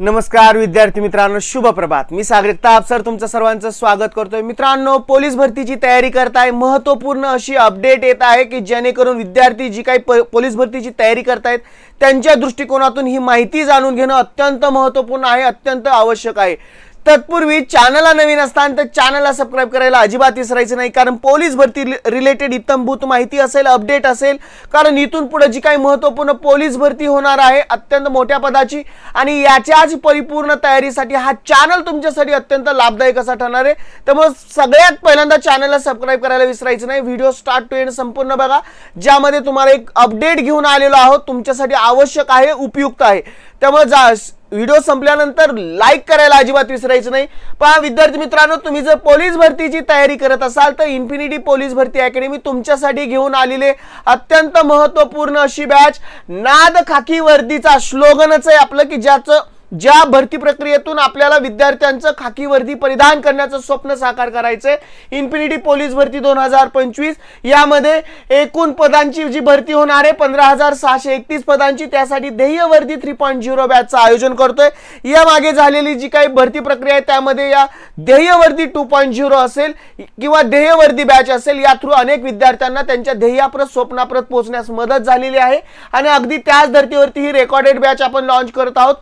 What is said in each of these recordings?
नमस्कार विद्यार्थी मित्रांनो शुभ प्रभात. मी सागरिकता सर तुमचं सर्वांचं स्वागत करतोय. मित्रांनो पोलीस भरतीची तयारी करताय. महत्त्वपूर्ण अशी अपडेट येत आहे की जेणेकरून विद्यार्थी जी काही प- पोलीस भरतीची तयारी करतायत त्यांच्या दृष्टिकोनातून ही माहिती जाणून घेणं अत्यंत महत्त्वपूर्ण आहे अत्यंत आवश्यक आहे. तत्पूर्वी चॅनलला नवीन असताना तर चॅनलला सबस्क्राईब करायला अजिबात विसरायचं नाही कारण पोलीस भरती रिलेटेड इत्तमभूत माहिती असेल अपडेट असेल कारण इथून पुढे जी काही महत्त्वपूर्ण पोलीस भरती होणार आहे अत्यंत मोठ्या पदाची आणि याच्याच परिपूर्ण तयारीसाठी हा चॅनल तुमच्यासाठी अत्यंत लाभदायक असा ठरणार आहे. त्यामुळे सगळ्यात पहिल्यांदा चॅनलला सबस्क्राईब करायला विसरायचं नाही. व्हिडिओ स्टार्ट टू एंड संपूर्ण बघा. ज्यामध्ये तुम्हाला एक अपडेट घेऊन आलेलो आहोत तुमच्यासाठी आवश्यक आहे उपयुक्त आहे. त्यामुळे जा व्हिडिओ संपल्यानंतर लाईक करायला अजिबात विसरायचं नाही. पहा विद्यार्थी मित्रांनो तुम्ही जर पोलीस भरतीची तयारी करत असाल तर इन्फिनिटी पोलीस भरती अकॅडमी तुमच्यासाठी घेऊन आलेले अत्यंत महत्त्वपूर्ण अशी बॅच नाद खाकी वर्दीचा स्लोगनच आहे आपलं की ज्याचं ज्या भरती प्रक्रियेतून आपल्याला विद्यार्थ्यांचं खाकी वर्दी परिधान करण्याचं स्वप्न साकार करायचंय इन्फिनिटी पोलीस भरती दोन हजार पंचवीस यामध्ये एकूण पदांची जी भरती होणार आहे पंधरा हजार सहाशे एकतीस पदांची त्यासाठी ध्येय वर्दी थ्री पॉईंट झिरो बॅचचं आयोजन करतोय. या मागे झालेली जी काही भरती प्रक्रिया आहे त्यामध्ये या ध्येयवर्दी टू पॉईंट झिरो असेल किंवा ध्येयवर्दी बॅच असेल या थ्रू अनेक विद्यार्थ्यांना त्यांच्या ध्येयाप्रत स्वप्नाप्रत पोहोचण्यास मदत झालेली आहे. आणि अगदी त्याच धर्तीवरती ही रेकॉर्डेड बॅच आपण लॉन्च करत आहोत.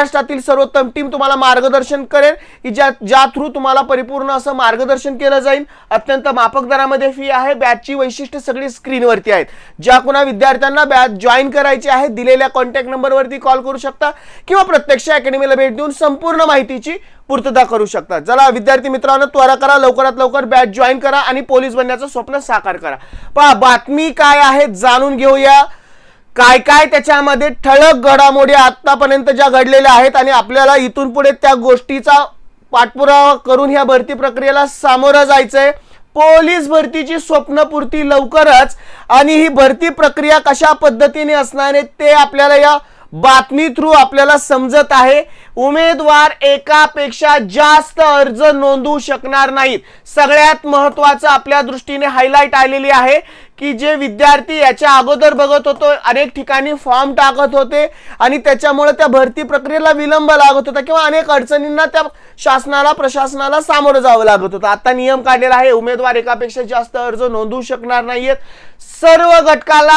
महाराष्ट्रातील सर्वोत्तम टीम तुम्हाला मार्गदर्शन करेल की ज्या ज्या थ्रू तुम्हाला परिपूर्ण असं मार्गदर्शन केलं जाईल. अत्यंत माफक दरामध्ये फी आहे. बॅचची वैशिष्ट्य सगळी स्क्रीनवरती आहेत. ज्या कुणा विद्यार्थ्यांना बॅच जॉईन करायची आहे दिलेल्या कॉन्टॅक्ट नंबरवरती कॉल करू शकता किंवा प्रत्यक्ष अकॅडमीला भेट देऊन संपूर्ण माहितीची पूर्तता करू शकता. चला विद्यार्थी मित्रांनो त्वरा करा लवकरात लवकर बॅच जॉईन करा आणि पोलीस बनण्याचं स्वप्न साकार करा. पहा बातमी काय आहे जाणून घेऊया. काय काय त्याच्यामध्ये ठळक घडामोडी आतापर्यंत ज्या घडलेल्या आहेत आणि आपल्याला इथून पुढे त्या गोष्टीचा पाठपुरावा करून ह्या भरती प्रक्रियेला सामोरं जायचंय. पोलीस भरतीची स्वप्नपूर्ती लवकरच आणि ही भरती प्रक्रिया कशा पद्धतीने असणार आहे ते आपल्याला या बातमी थ्रू आपल्याला समजत आहे. उमेदवार एकापेक्षा जास्त अर्ज नोंदवू शकणार नाहीत. सगळ्यात महत्वाचं आपल्या दृष्टीने हायलाईट आलेली आहे की जे विद्यार्थी याच्या अगोदर बघत होतो अनेक ठिकाणी फॉर्म टाकत होते आणि त्याच्यामुळे त्या भरती प्रक्रियेला विलंब लागत होता किंवा अनेक अडचणींना त्या शासनाला प्रशासनाला सामोरं जावं लागत होतं. आता नियम काढलेला आहे उमेदवार एकापेक्षा जास्त अर्ज नोंदवू शकणार नाहीयेत. सर्व घटकाला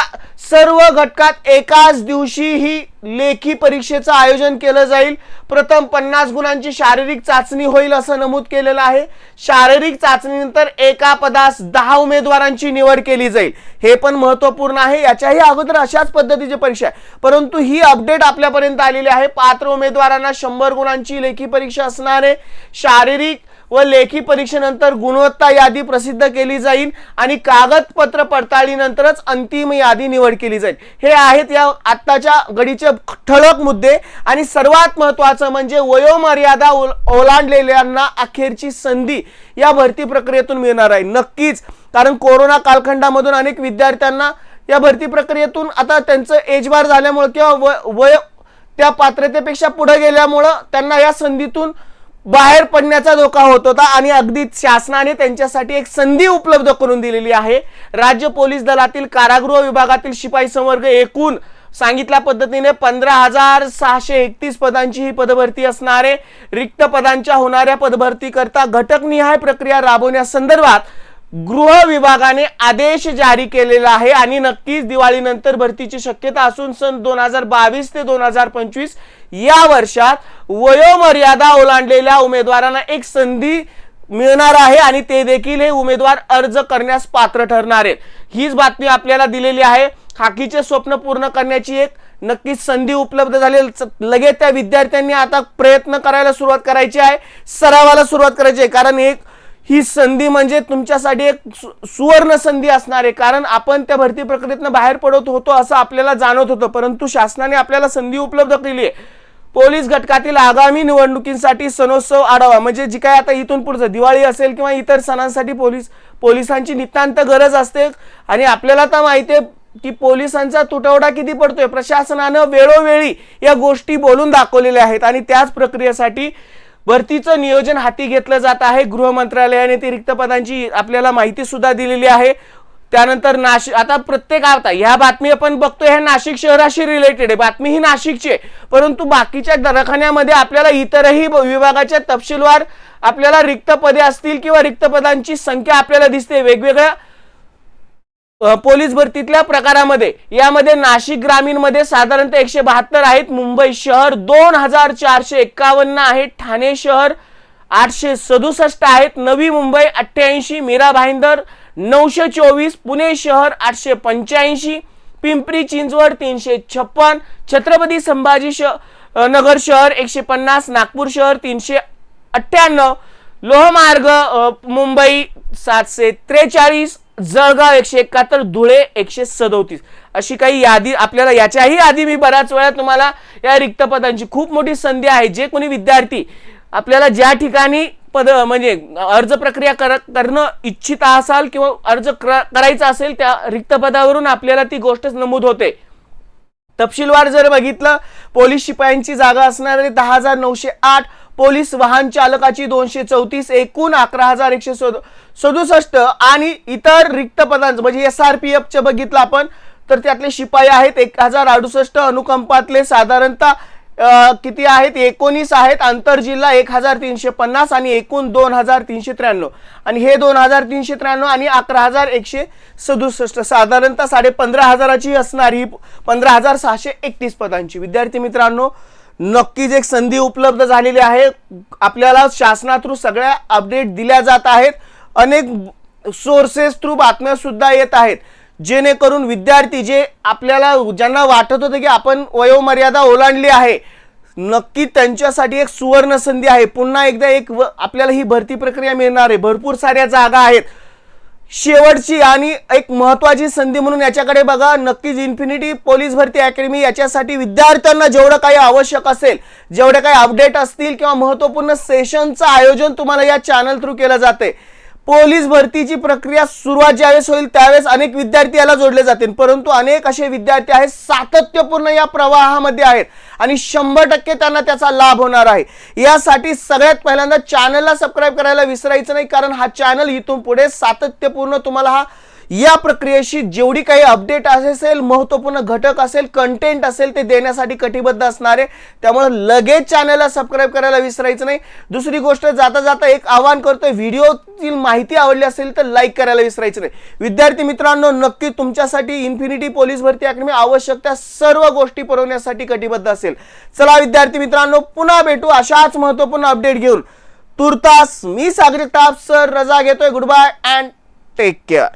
सर्व घटकात एकाच दिवशी ही लेखी परीक्षेचं आयोजन केलं जाईल. प्रथम पन्नास गुणांची शारीरिक चाचणी होईल असं नमूद केलेलं आहे. शारीरिक चाचणीनंतर एका पदास दहा उमेदवारांची निवड केली जाईल. हे पण महत्त्वपूर्ण आहे. याच्याही अगोदर अशाच पद्धतीची परीक्षा आहे. परंतु ही अपडेट आपल्यापर्यंत आलेली आहे. पात्र उमेदवारांना शंभर गुणांची लेखी परीक्षा असणार आहे. शारीरिक व लेखी परीक्षेनंतर गुणवत्ता यादी प्रसिद्ध केली जाईल आणि कागदपत्र पडताळीनंतरच अंतिम यादी निवड केली जाईल. हे आहेत या आत्ताच्या घडीचे ठळक मुद्दे आणि सर्वात महत्वाचं म्हणजे वयोमर्यादा ओलांडलेल्यांना अखेरची संधी या भरती प्रक्रियेतून मिळणार आहे. नक्कीच कारण कोरोना कालखंडामधून अनेक विद्यार्थ्यांना या भरती प्रक्रियेतून आता त्यांचं एजबार झाल्यामुळं किंवा व वय त्या पात्रतेपेक्षा पुढे गेल्यामुळं त्यांना या संधीतून बाहेर पडण्याचा धोका होत होता आणि अगदी शासनाने त्यांच्यासाठी एक संधी उपलब्ध करून दिलेली आहे. राज्य पोलीस दलातील कारागृह विभागातील शिपाई संवर्ग एकूण सांगितल्या पद्धतीने पंधरा हजार सहाशे एकतीस पदांची ही पदभरती असणारे रिक्त पदांच्या होणाऱ्या पदभरतीकरता घटकनिहाय प्रक्रिया राबवण्यासंदर्भात गृह विभागाने आदेश जारी केलेला आहे आणि नक्कीच दिवाळीनंतर भरतीची शक्यता असून सन दोन हजार बावीस ते दोन हजार पंचवीस या वर्षात वयोमर्यादा ओलांडलेल्या उमेदवारांना एक संधी मिळणार आहे आणि ते देखील हे उमेदवार अर्ज करण्यास पात्र ठरणार आहेत. हीच बातमी आपल्याला दिलेली आहे. हाकीचे स्वप्न पूर्ण करण्याची एक नक्कीच संधी उपलब्ध झाली. च- लगेच त्या विद्यार्थ्यांनी आता प्रयत्न करायला सुरुवात करायची आहे. सरावाला सुरुवात करायची आहे. कारण एक ही संधी म्हणजे तुमच्यासाठी एक सु- सुवर्ण संधी असणार आहे. कारण आपण त्या भरती प्रक्रियेतनं बाहेर पडत होतो असं आपल्याला जाणवत होतं. परंतु शासनाने आपल्याला संधी उपलब्ध केली आहे पोलीस घटकातील आगामी निवडणुकींसाठी सणोत्सव आढावा म्हणजे जी काय आता इथून पुढचं दिवाळी असेल किंवा इतर सणांसाठी पोलीस पोलिसांची नितांत गरज असते. आणि आपल्याला तर माहिती आहे की पोलिसांचा तुटवडा किती पडतोय. प्रशासनानं वेळोवेळी या गोष्टी बोलून दाखवलेल्या आहेत. आणि त्याच प्रक्रियेसाठी भरतीचं नियोजन हाती घेतलं जात आहे. गृह मंत्रालयाने ती रिक्त पदांची आपल्याला माहिती सुद्धा दिलेली आहे. त्यानंतर नाशिक आता प्रत्येक आता ह्या बातमी आपण बघतो ह्या नाशिक शहराशी रिलेटेड आहे. बातमी ही नाशिकची आहे. परंतु बाकीच्या दवाखान्यामध्ये आपल्याला इतरही विभागाच्या तपशीलवार आपल्याला रिक्त पदे असतील किंवा रिक्त पदांची संख्या आपल्याला दिसते. वेगवेगळ्या पोलीस भरतीतल्या प्रकारामध्ये यामध्ये नाशिक ग्रामीणमध्ये साधारणतः एकशे बहात्तर आहेत. मुंबई शहर दोन हजार चारशे एक्कावन्न आहेत ठाणे शहर आठशे सदुसष्ट आहेत. नवी मुंबई अठ्ठ्याऐंशी मीरा भाईंदर नऊशे चोवीस पुणे शहर आठशे पंच्याऐंशी पिंपरी चिंचवड तीनशे छप्पन छत्रपती संभाजी श नगर शहर एकशे पन्नास नागपूर शहर तीनशे अठ्ठ्याण्णव लोहमार्ग मुंबई सातशे त्रेचाळीस जळगाव एकशे एकाहत्तर धुळे एकशे सदोतीस. अशी काही यादी आपल्याला याच्याही आधी मी बऱ्याच वेळा तुम्हाला या रिक्त पदांची खूप मोठी संधी आहे. जे कोणी विद्यार्थी आपल्याला ज्या ठिकाणी पद म्हणजे अर्ज प्रक्रिया कर करणं इच्छित असाल किंवा अर्ज करायचा असेल त्या रिक्त पदावरून आपल्याला ती गोष्टच नमूद होते. तपशीलवार जर बघितलं पोलीस शिपायांची जागा असणारे दहा हजार नऊशे आठ पोलीस वाहन चालकाची दोनशे चौतीस एकूण अकरा हजार एकशे सदुसष्ट आणि इतर रिक्त पदांचं म्हणजे एस आर पी एफचं बघितलं आपण तर त्यातले शिपाई आहेत एक हजार अडुसष्ट अनुकंपातले साधारणतः किती आहेत? एकोणीस आहेत आंतरजिल्हा एक हजार तीनशे पन्नास आणि एकूण दोन हजार तीनशे त्र्याण्णव. आणि हे दोन हजार तीनशे त्र्याण्णव आणि अकरा हजार एकशे सदुसष्ट साधारणतः साडे पंधरा हजाराची असणारी पंधरा हजार सहाशे एकतीस पदांची. विद्यार्थी मित्रांनो नक्कीच एक संधी उपलब्ध झालेली आहे. आपल्याला शासना थ्रू सगळ्या अपडेट दिल्या जात आहेत. अनेक सोर्सेस थ्रू बातम्या सुद्धा येत आहेत. जेणेकरून विद्यार्थी जे आपल्याला ज्यांना वाटत होतं की आपण वयोमर्यादा ओलांडली आहे नक्की त्यांच्यासाठी एक सुवर्ण संधी आहे. पुन्हा एकदा एक व- आपल्याला ही भरती प्रक्रिया मिळणार आहे. भरपूर साऱ्या जागा आहेत. शेवटची आणि एक महत्वाची संधी म्हणून याच्याकडे बघा. नक्कीच इन्फिनिटी पोलीस भरती अकॅडमी याच्यासाठी विद्यार्थ्यांना जेवढं काही आवश्यक असेल जेवढे काही अपडेट असतील किंवा महत्त्वपूर्ण सेशनचं आयोजन तुम्हाला या चॅनल थ्रू केलं जाते पोलीस भरतीची प्रक्रिया सुरुवात ज्यावेळेस होईल त्यावेळेस अनेक विद्यार्थी याला जोडले जातील. परंतु अनेक असे विद्यार्थी आहेत सातत्यपूर्ण या प्रवाहामध्ये आहेत आणि शंभर टक्के त्यांना त्याचा लाभ होणार आहे. यासाठी सगळ्यात पहिल्यांदा चॅनलला सबस्क्राईब करायला विसरायचं नाही कारण हा चॅनल इथून पुढे सातत्यपूर्ण तुम्हाला हा या प्रक्रियेशी जेवढी काही अपडेट असेल महत्त्वपूर्ण घटक असेल कंटेंट असेल ते देण्यासाठी कटिबद्ध असणार. आहे त्यामुळे लगेच चॅनलला सबस्क्राईब करायला विसरायचं नाही. दुसरी गोष्ट जाता जाता एक आवाहन करतोय व्हिडिओतील माहिती आवडली असेल तर लाईक करायला विसरायचं नाही. विद्यार्थी मित्रांनो नक्की तुमच्यासाठी इन्फिनिटी पोलीस भरती अकॅडमी आवश्यक त्या सर्व गोष्टी पुरवण्यासाठी कटिबद्ध असेल. चला विद्यार्थी मित्रांनो पुन्हा भेटू अशाच महत्त्वपूर्ण अपडेट घेऊन. तुर्तास मी सागरी ताप सर रजा घेतोय. Goodbye and take care